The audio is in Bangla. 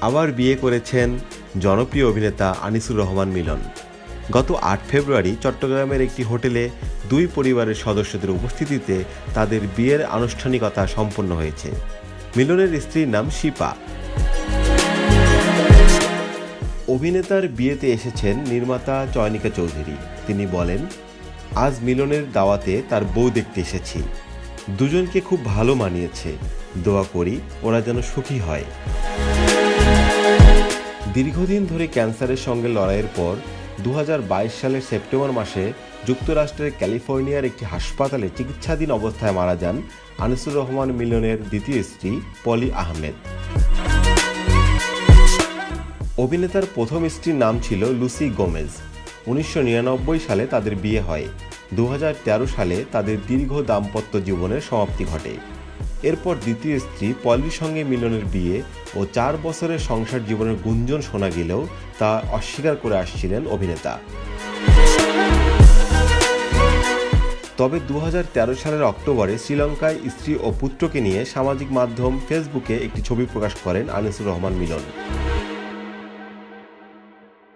আবার বিয়ে করেছেন জনপ্রিয় অভিনেতা আনিসুর রহমান মিলন। গত আট ফেব্রুয়ারি চট্টগ্রামের একটি হোটেলে দুই পরিবারের সদস্যদের উপস্থিতিতে তাদের বিয়ের আনুষ্ঠানিকতা সম্পন্ন হয়েছে। মিলনের স্ত্রীর নাম শিপা। অভিনেতার বিয়েতে এসেছেন নির্মাতা চয়নিকা চৌধুরী। তিনি বলেন, আজ মিলনের দাওয়াতে তার বউ দেখতে এসেছি। দুজনকে খুব ভালো মানিয়েছে। দোয়া করি ওরা যেন সুখী হয়। দীর্ঘদিন ধরে ক্যান্সারের সঙ্গে লড়াইয়ের পর দু হাজার বাইশ সালের সেপ্টেম্বর মাসে যুক্তরাষ্ট্রের ক্যালিফোর্নিয়ার একটি হাসপাতালে চিকিৎসাধীন অবস্থায় মারা যান আনিসুর রহমান মিলনের দ্বিতীয় স্ত্রী পলি আহমেদ। অভিনেতার প্রথম স্ত্রীর নাম ছিল লুসি গোমেজ। উনিশশো নিরানব্বই সালে তাদের বিয়ে হয়। দু হাজার তেরো সালে তাদের দীর্ঘ দাম্পত্য জীবনের সমাপ্তি ঘটে। এরপর দ্বিতীয় স্ত্রী পলির সঙ্গে মিলনের বিয়ে ও চার বছরের সংসার জীবনের গুঞ্জন শোনা গেলেও তা অস্বীকার করে আসছিলেন অভিনেতা। তবে দু হাজার তেরো সালের অক্টোবরে শ্রীলঙ্কায় স্ত্রী ও পুত্রকে নিয়ে সামাজিক মাধ্যম ফেসবুকে একটি ছবি প্রকাশ করেন আনিসুর রহমান মিলন।